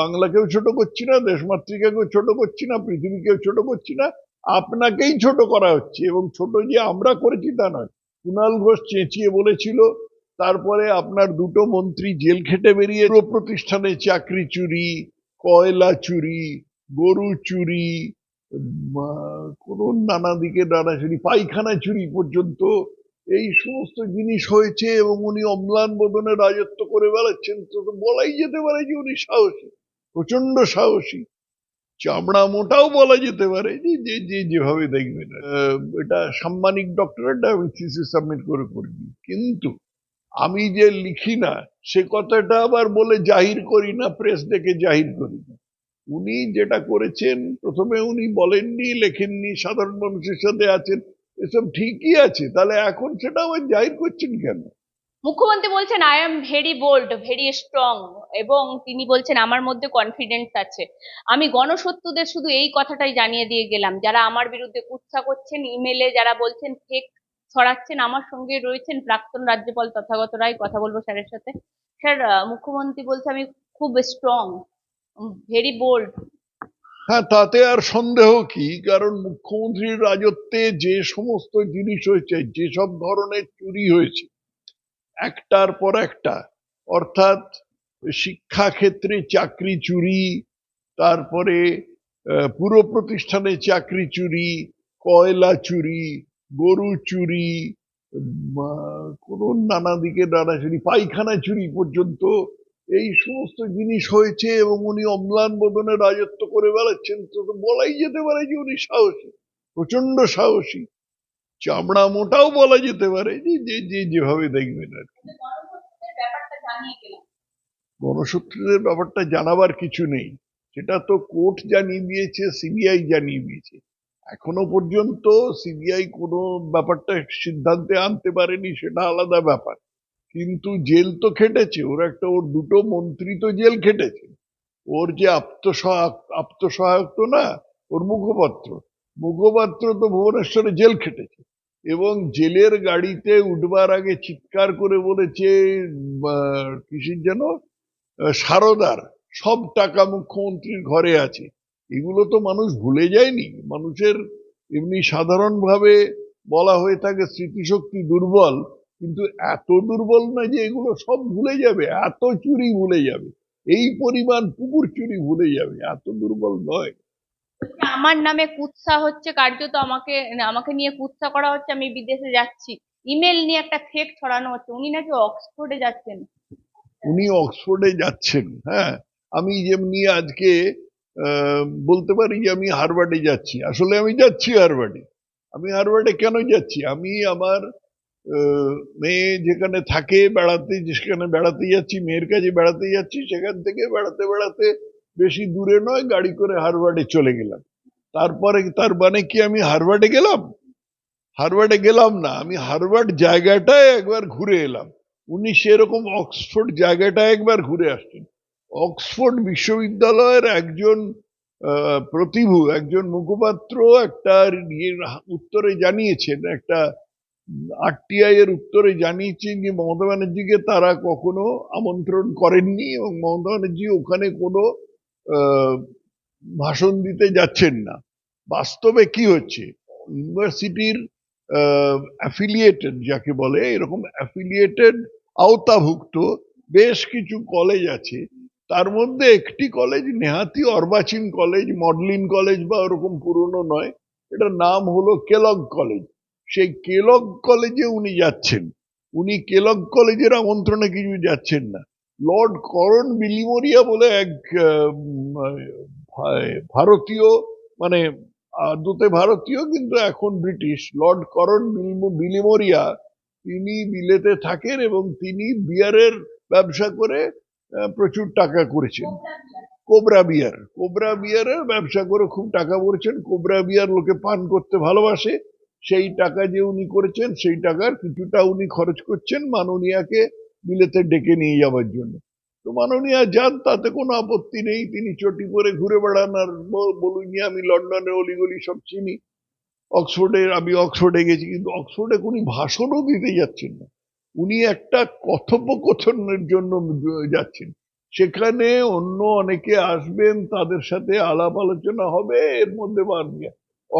বাংলাকেও ছোট করছি না, দেশমাতৃকাকেও ছোট করছি না, পৃথিবীকেও ছোট করছি না, আপনাকেই ছোট করা হচ্ছে এবং ছোট যে আমরা করেছি তা নয়। কুণাল ঘোষ চেঁচিয়ে বলেছিল, তারপরে আপনার দুটো মন্ত্রী জেল খেটে বেরিয়ে পুরো প্রতিষ্ঠানে চাকরি চুরি, কয়লা চুরি, গরু চুরি কোনো নানা দিকে নানা চুরি পায়খানা চুরি পর্যন্ত এই সমস্ত জিনিস হয়েছে এবং উনি অম্লান বদনে রাজত্ব করে বেড়াচ্ছেন, তো বলাই যেতে পারে যে উনি সাহসী প্রচণ্ড সাহসী। চামড়া মোটাও বলা যেতে পারে যে যে যেভাবে দেখবেন। এটা সাম্মানিক ডক্টরেট আমি থিসিস সাবমিট করে করিনি। কিন্তু আমি যে লিখি না, সে কথাটা আবার বলে জাহির করি না প্রেস ডেকে জাহির করি না। উনি যেটা করেছেন, প্রথমে উনি বলেননি, লেখেননি, সাধারণ মানুষের সাথে আছেন এসব ঠিকই আছে, তাহলে এখন সেটা আবার জাহির করছেন কেন? মুখ্যমন্ত্রী বলছেন I am very bold very strong এবং তিনি বলছেন, আমার মধ্যে কনফিডেন্স আছে। আমি গণশত্রুদের শুধু এই কথাটাই জানিয়ে দিয়ে গেলাম, যারা আমার বিরুদ্ধে কুৎসা করছেন ইমেলে যারা বলছেন ফেক ছড়াচ্ছেন, আমার সঙ্গে রয়েছেন প্রাক্তন রাজ্যপাল তথাগত রায়, কথা বলব স্যারের সাথে। স্যার মুখ্যমন্ত্রী বলছে, আমি খুব স্ট্রং ভেরি বোল্ড হ্যাঁ তাতে আর সন্দেহ কি? কারণ মুখ্যমন্ত্রীর রাজত্বে যে সমস্ত জিনিস হয়েছে, যেসব ধরনের চুরি হয়েছে, একটার পর একটা, অর্থাৎ শিক্ষা ক্ষেত্রে চাকরি চুরি, তারপরে পুরো প্রতিষ্ঠানে চাকরি চুরি, কয়লা চুরি, গরু চুরি কোনো নানা দিকে নানা চুরি পায়খানা চুরি পর্যন্ত এই সমস্ত জিনিস হয়েছে এবং উনি অম্লান বদনে রাজত্ব করে বেড়াচ্ছেন, তো বলাই যেতে পারে যে উনি সাহসী প্রচণ্ড সাহসী। চামড়া মোটাও বলা যেতে পারে যে যে, যেভাবে দেখবেন আর কি। গণশত্রুদের ব্যাপারটা জানাবার কিছু নেই। সেটা তো কোর্ট জানিয়ে দিয়েছে, সিবিআই জানিয়ে দিয়েছে। এখনও পর্যন্ত সিবিআই কোনো ব্যাপারটা সিদ্ধান্তে আনতে পারেনি, সেটা আলাদা ব্যাপার। কিন্তু জেল তো খেটেছে, ওর একটা, ওর দুটো মন্ত্রী তো জেল খেটেছে। ওর যে আত্মসহায়ক তো না, ওর মুখপাত্র। মুখপাত্র তো ভুবনেশ্বরে জেল খেটেছে। এবং জেলের গাড়িতে উঠবার আগে চিৎকার করে বলেছে কিসের যেন সারদার, সব টাকা মুখ্যমন্ত্রীর ঘরে আছে। এগুলো তো মানুষ ভুলে যায়নি। মানুষের এমনি সাধারণভাবে বলা হয়ে থাকে স্মৃতিশক্তি দুর্বল। কিন্তু এত দুর্বল নয় যে এগুলো সব ভুলে যাবে এত চুরি ভুলে যাবে এই পরিমাণ পুকুর চুরি ভুলে যাবে এত দুর্বল নয়। আমার নামে কুৎসা হচ্ছে কার্যত আমাকে আমাকে নিয়ে কুৎসা করা হচ্ছে আমি বিদেশে যাচ্ছি। ইমেল নিয়ে একটা ফেক ছড়ানো হচ্ছে উনি নাকি অক্সফোর্ডে যাচ্ছেন। উনি অক্সফোর্ডে যাচ্ছেন হ্যাঁ। আমি যেমনি আজকে বলতে পারি যে আমি হারবার্ডে যাচ্ছি। আসলে আমি যাচ্ছি হারবার্ডে আমি হারবার্ডে কেন যাচ্ছি? আমি আমার মেয়ে যেখানে থাকে বেড়াতে, যেখানে বেড়াতে যাচ্ছি, মেয়ের কাছে বেড়াতে যাচ্ছি, সেখান থেকে বেড়াতে বেড়াতে বেশি দূরে নয়, গাড়ি করে হারবার্ডে চলে গেলাম। তারপরে, তার মানে কি আমি হারবার্ডে গেলাম? হারবার্ডে গেলাম না, আমি হারবার্ড জায়গাটায় একবার ঘুরে এলাম। উনি সেরকম অক্সফোর্ড জায়গাটা একবার ঘুরে আসছেন। অক্সফোর্ড বিশ্ববিদ্যালয়ের একজন প্রতিভু, একজন মুখপাত্র একটা উত্তরে জানিয়েছেন, একটা আরটিআই এর উত্তরে জানিয়েছেন যে মমতা ব্যানার্জিকে তারা কখনো আমন্ত্রণ করেননি এবং মমতা ব্যানার্জি ওখানে কোনো ভাষণ দিতে যাচ্ছেন না। বাস্তবে কি হচ্ছে? ইউনিভার্সিটির অ্যাফিলিয়েটেড যাকে বলে, এরকম অ্যাফিলিয়েটেড আওতাভুক্ত বেশ কিছু কলেজ আছে। তার মধ্যে একটি কলেজ নেহাতি অর্বাচীন কলেজ মডলিন কলেজ বা ওরকম পুরনো নয়। এটার নাম হলো কেলগ কলেজ সেই কেলক কলেজে উনি যাচ্ছেন। উনি কেলক কলেজের আমন্ত্রণে কিছু যাচ্ছেন না। লর্ড করণ বিলিমোরিয়া বলে এক ভারতীয় মানে আদতে ভারতীয় কিন্তু এখন ব্রিটিশ। লর্ড করণ বিলমো- বিলিমোরিয়া তিনি বিলেতে থাকেন এবং তিনি বিয়ারের ব্যবসা করে প্রচুর টাকা করেছেন। কোবরা বিয়ার। কোবরা বিয়ারের ব্যবসা করে খুব টাকা করেছেন। কোবরা বিয়ার লোকে পান করতে ভালোবাসে। সেই টাকা যে উনি করেছেন, সেই টাকার কিছুটা উনি খরচ করছেন মাননীয়াকে বিলেতে ডেকে নিয়ে যাওয়ার জন্য। তো মাননীয়া যান, তাতে কোনো আপত্তি নেই, তিনি চটি করে ঘুরে বেড়ান আর বলুন আমি লন্ডনের অলিগলি সব চিনি। অক্সফোর্ডে, আমি অক্সফোর্ডে গেছি, কিন্তু অক্সফোর্ডে উনি ভাষণও দিতে যাচ্ছেন না। উনি একটা কথোপকথনের জন্য যাচ্ছেন। সেখানে অন্য অনেকে আসবেন, তাদের সাথে আলাপ আলোচনা হবে, এর মধ্যে বার দিয়ে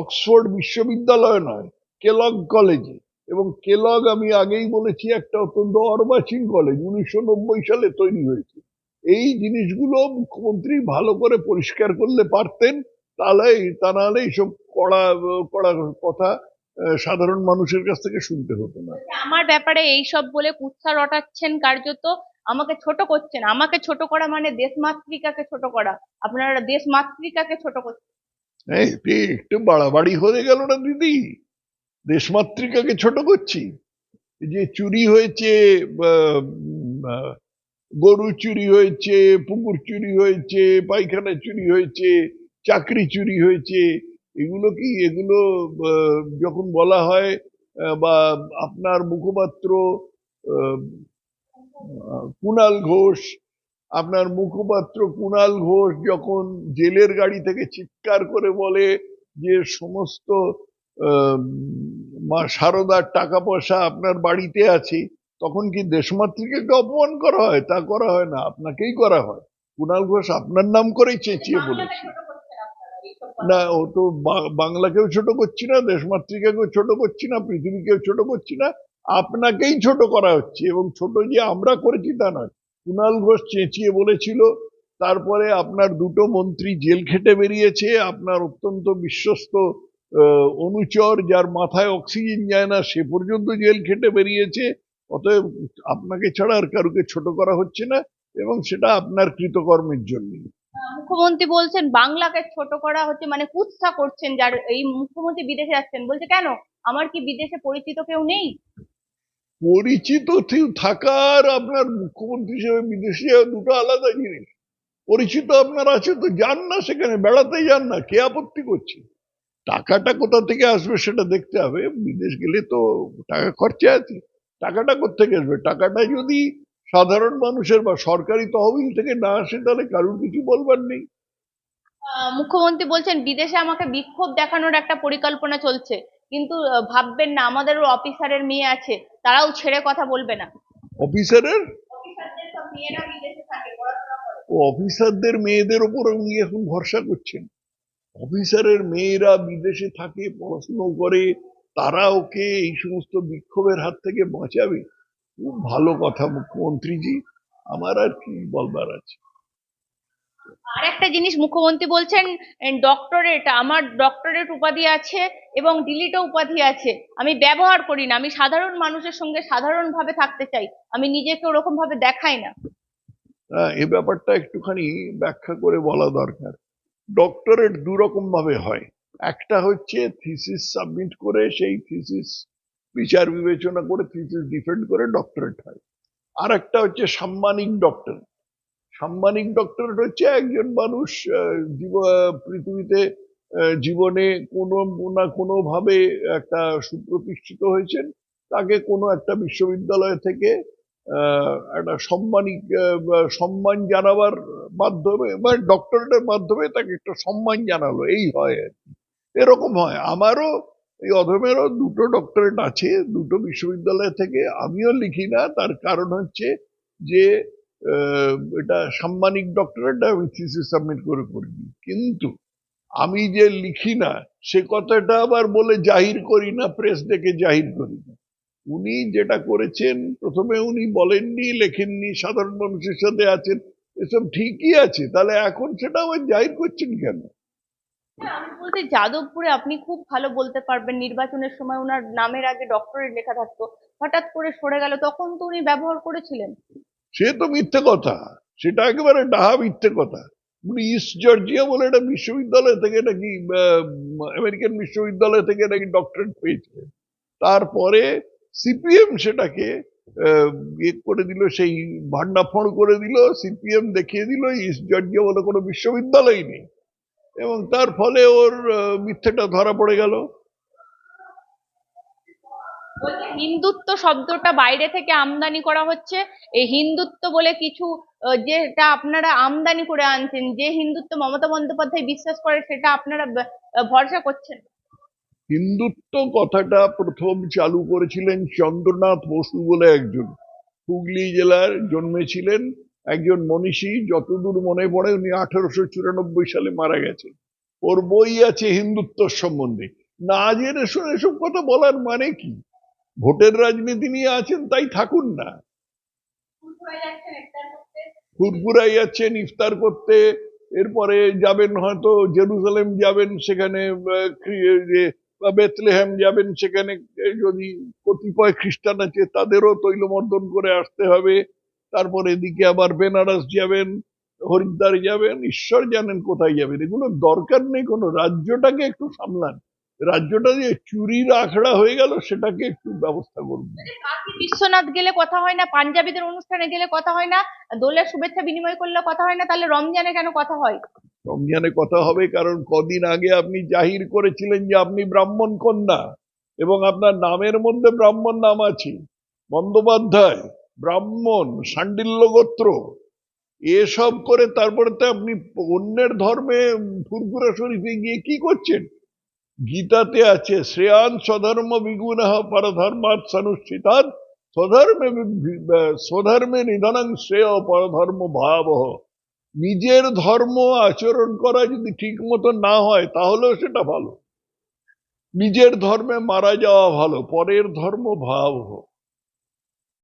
অক্সফোর্ড বিশ্ববিদ্যালয় নয়, কেলগ কলেজে। এবং কেলগ আমি আগেই বলেছি, একটা অত্যন্ত অর্বাচীন কলেজ, উনিশশো নব্বই সালে তৈরি হয়েছে। এই জিনিসগুলো মুখ্যমন্ত্রী ভালো করে পরিষ্কার করলে পারতেন, তাহলে তা নাহলে এইসব কড়া কড়া কথা সাধারণ মানুষের কাছ থেকে শুনতে হতো না। আমার ব্যাপারে এই সব বলে কুৎসা রটাচ্ছেন কার্যত, আমাকে ছোট করছেন। আমাকে ছোট করা মানে দেশ দেশমাতৃকাকে ছোট করা। আপনারা দেশমাতৃকাকে ছোট করছেন। তুই একটু বাড়াবাড়ি হয়ে গেল না দিদি? দেশমাতৃকাকে ছোট করছি। যে চুরি হয়েছে গরু চুরি হয়েছে, পুকুর চুরি হয়েছে, পায়খানা চুরি হয়েছে, চাকরি চুরি হয়েছে, এগুলো কি, এগুলো যখন বলা হয় বা, আপনার মুখপাত্র কুণাল ঘোষ আপনার মুখপাত্র কুণাল ঘোষ যখন জেলের গাড়ি থেকে চিৎকার করে বলে যে সমস্ত মা সারদার টাকা পয়সা আপনার বাড়িতে আছে তখন কি দেশমাতৃকে অপমান করা হয়? তা করা হয় না আপনাকেই করা হয়। কুণাল ঘোষ আপনার নাম করেই চেঁচিয়ে বলেছে। না ও তো বাংলাকেও ছোট করছি না দেশমাতৃকাকেও ছোট করছি না পৃথিবীকেও ছোট করছি না আপনাকেই ছোট করা হচ্ছে এবং ছোট যে আমরা করেছি তা নয়। কুণাল ঘোষ চেঁচিয়ে বলেছিল, তারপরে আপনার দুটো মন্ত্রী জেল খেটে বেরিয়েছে, আপনার অত্যন্ত বিশ্বস্ত অনুচর, যার মাথায় অক্সিজেন যায় না, সে পর্যন্ত জেল খেটে বেরিয়েছে, অতএব আপনাকে ছাড়া আর কারুকে ছোট করা হচ্ছে না, এবং সেটা আপনার কৃতকর্মের জন্য। মুখ্যমন্ত্রী বলছেন, বাংলাকে ছোট করা হচ্ছে মানে কুৎসা করছেন, যার এই মুখ্যমন্ত্রী বিদেশে যাচ্ছেন। বলছে, কেন? আমার কি বিদেশে পরিচিত কেউ নেই? পরিচিত থাকার আপনার মুখ্যমন্ত্রী হিসেবে বিদেশে দুটো আলাদা জিনিস। পরিচিত আপনার আছে তো যান না সেখানে বেড়াতে যান না, কে আপত্তি করছে? টাকাটা কোথা থেকে আসবে সেটা দেখতে হবে, বিদেশ গেলে তো টাকা খরচা আছে, টাকাটা কোথেকে আসবে? টাকাটা যদি সাধারণ মানুষের বা সরকারি তহবিল থেকে না আসে, তাহলে কারোর কিছু বলবার নেই। মুখ্যমন্ত্রী বলছেন, বিদেশে আমাকে বিক্ষোভ দেখানোর একটা পরিকল্পনা চলছে। কিন্তু ভাববেন না আমাদেরও অফিসারের মেয়ে আছে তারাও ছেড়ে কথা বলবে না। অফিসারের? ও অফিসারদের মেয়েদের ওপর উনি এখন ভরসা করছেন। অফিসারের মেয়েরা বিদেশে থাকে পড়াশুনো করে তারা ওকে এই সমস্ত বিক্ষোভের হাত থেকে বাঁচাবে। খুব ভালো কথা মুখ্যমন্ত্রীজি। আমার আর কি বলবার আছে। আর একটা জিনিস মুখ্যমন্ত্রী বলছেন ডক্টরেট আমার ডক্টরেট উপাধি আছে এবং ডিলিটও উপাধি আছে। আমি ব্যবহার করি না আমি সাধারণ মানুষের সঙ্গে সাধারণভাবে থাকতে চাই। আমি নিজেকে ওরকম ভাবে দেখাই না। হ্যাঁ, এ ব্যাপারটা একটুখানি ব্যাখ্যা করে বলা দরকার। ডক্টরেট দু রকম ভাবে হয়। একটা হচ্ছে থিসিস সাবমিট করে সেই থিসিস বিচার বিবেচনা করে থিসিস ডিফেন্ড করে ডক্টরেট হয়। আর একটা হচ্ছে সাম্মানিক ডক্টর সাম্মানিক ডক্টরেট হচ্ছে একজন মানুষ পৃথিবীতে জীবনে কোনো না কোনো ভাবে একটা সুপ্রতিষ্ঠিত হয়েছেন। তাকে কোনো একটা বিশ্ববিদ্যালয় থেকে একটা সম্মানিক সম্মান জানাবার মাধ্যমে বা ডক্টরেটের মাধ্যমে তাকে একটা সম্মান জানালো। এই হয় আর কি। এরকম হয়। আমারও এই অধমেরও দুটো ডক্টরেট আছে, দুটো বিশ্ববিদ্যালয় থেকে। আমিও লিখি না, তার কারণ হচ্ছে যে এটা সাম্মানিক ডক্টরেট আমি থিসিস সাবমিট করে করিনি। কিন্তু আমি যে লিখি না, সে কথাটা আবার বলে জাহির করি না প্রেস ডেকে জাহির করি না। উনি যেটা করেছেন, প্রথমে উনি বলেননি, লেখেননি, সাধারণ মানুষের সাথে আছেন, এসব ঠিকই আছে, তাহলে এখন সেটা আবার জাহির করছেন কেন? বলতে যাদবপুরে আপনি খুব ভালো বলতে পারবেন, নির্বাচনের সময় ওনার নামের আগে ডক্টরেট লেখা থাকতো, হঠাৎ করে সরে গেল, তখন তো উনি ব্যবহার করেছিলেন। সে তো মিথ্যে কথা। সেটা একেবারে ডাহা মিথ্যে কথা। উনি ইস্ট জর্জিয়া বলে একটা বিশ্ববিদ্যালয় থেকে নাকি আমেরিকান বিশ্ববিদ্যালয় থেকে নাকি ডক্টরেট পেয়েছিলেন তারপরে সিপিএম সেটাকে ইয়ে করে দিল, সেই ভান্ডাফোড় করে দিল, সিপিএম দেখিয়ে দিল, ইস্ট জর্জিয়া বলে কোনো বিশ্ববিদ্যালয় নেই। এবং তার ফলে ওর মিথ্যেটা ধরা পড়ে গেল। হিন্দুত্ব শব্দটা বাইরে থেকে আমদানি করা হচ্ছে। এই হিন্দুত্ব বলে কিছু যেটা আপনারা আমদানি করে আনছেন, যে হিন্দুত্ব মমতা বন্দ্যোপাধ্যায় বিশ্বাস করে সেটা আপনারা ভরসা করছেন? হিন্দুত্ব কথাটা প্রথম চালু করেছিলেন চন্দ্রনাথ বসু বলে একজন। হুগলি জেলার জন্মেছিলেন একজন মনীষী, যতদূর মনে পড়ে উনি আঠারোশো চুরানব্বই সালে মারা গেছেন। ওর বই আছে হিন্দুত্ব সম্বন্ধে। না জেনে শুনে এসব কথা বলার মানে কি? ভোটের রাজনীতি নিয়ে আছেন তাই থাকুন না। ফুরফুরাই যাচ্ছেন ইফতার করতে এরপরে যাবেন হয়তো জেরুজালেম যাবেন সেখানে আহ, খ্রি- যে, বা বেথলেহেম যাবেন সেখানে যদি কতিপয় খ্রিস্টান আছে তাদেরও তৈলমর্দন করে আসতে হবে। তারপর এদিকে আবার বেনারস যাবেন হরিদ্বার যাবেন ঈশ্বর জানেন কোথায় যাবেন। এগুলো দরকার নেই কোনো রাজ্যটাকে একটু সামলান। রাজ্যটা যে চুরির আখড়া হয়ে গেল সেটাকে একটু ব্যবস্থা করুন। বিশ্বনাথ গেলে কথা হয় না পাঞ্জাবিদের অনুষ্ঠানে গেলে কথা হয় না দোলের শুভেচ্ছা বিনিময় করলে কথা হয় না তাহলে রমজানে কেন কথা হয়? রমজানে কথা হবে কারণ কদিন আগে আপনি জাহির করেছিলেন যে আপনি ব্রাহ্মণ কন্যা এবং আপনার নামের মধ্যে ব্রাহ্মণ নাম আছে। বন্দ্যোপাধ্যায় ব্রাহ্মণ সান্ডিল্য গোত্র এসব করে তারপরে তো আপনি অন্যের ধর্মে ফুরফুরা শরীফে গিয়ে কি করছেন? গীতাতে আছে, শ্রেয়ান স্বধর্ম বিগুণ পরধর্মাৎ সনুষ্ঠিতাৎ স্বধর্মে স্বধর্মে নিধনং শ্রেয় পরধর্ম ভাব। নিজের ধর্ম আচরণ করা যদি ঠিক মতো না হয়, তাহলেও সেটা ভালো। নিজের ধর্মে মারা যাওয়া ভালো, পরের ধর্ম ভয়াবহ